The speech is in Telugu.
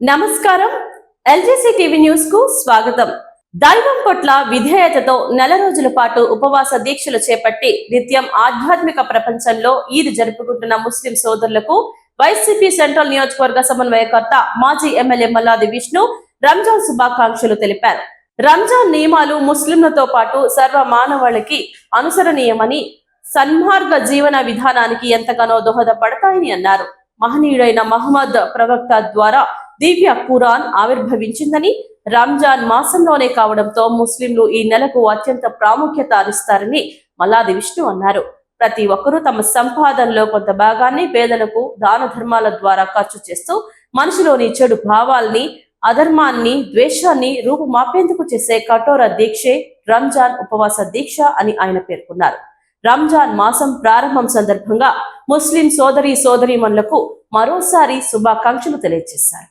నమస్కారం. ఎల్జీసీ టీవీ న్యూస్కు స్వాగతం. దైవం పట్ల విధేయతతో నెల రోజుల పాటు ఉపవాస దీక్షలు చేపట్టి నిత్యం ఆధ్యాత్మిక ప్రపంచంలో ఈద్ జరుపుకుంటున్న ముస్లిం సోదరులకు వైసీపీ సెంట్రల్ నియోజకవర్గ సమన్వయకర్త మాజీ ఎమ్మెల్యే మల్లాది విష్ణు రంజాన్ శుభాకాంక్షలు తెలిపారు. రంజాన్ నియమాలు ముస్లింలతో పాటు సర్వ మానవాళికి అనుసరణీయమని సన్మార్గ జీవన విధానానికి ఎంతగానో దోహదపడతాయని అన్నారు. మహనీయుడైన మహమ్మద్ ప్రవక్త ద్వారా దివ్య ఖురాన్ ఆవిర్భవించిందని రంజాన్ మాసంలోనే కావడంతో ముస్లింలు ఈ నెలకు అత్యంత ప్రాముఖ్యత ఇస్తారని మల్లాది విష్ణు అన్నారు. ప్రతి ఒక్కరూ తమ సంపాదనలో కొంత భాగాన్ని పేదలకు దాన ధర్మాల ద్వారా ఖర్చు చేస్తూ మనిషిలోని చెడు భావాల్ని అధర్మాన్ని ద్వేషాన్ని రూపుమాపేందుకు చేసే కఠోర దీక్షే రంజాన్ ఉపవాస దీక్ష అని ఆయన పేర్కొన్నారు. రంజాన్ మాసం ప్రారంభం సందర్భంగా ముస్లిం సోదరి సోదరీమణులకు మరోసారి శుభాకాంక్షలు తెలియజేశారు.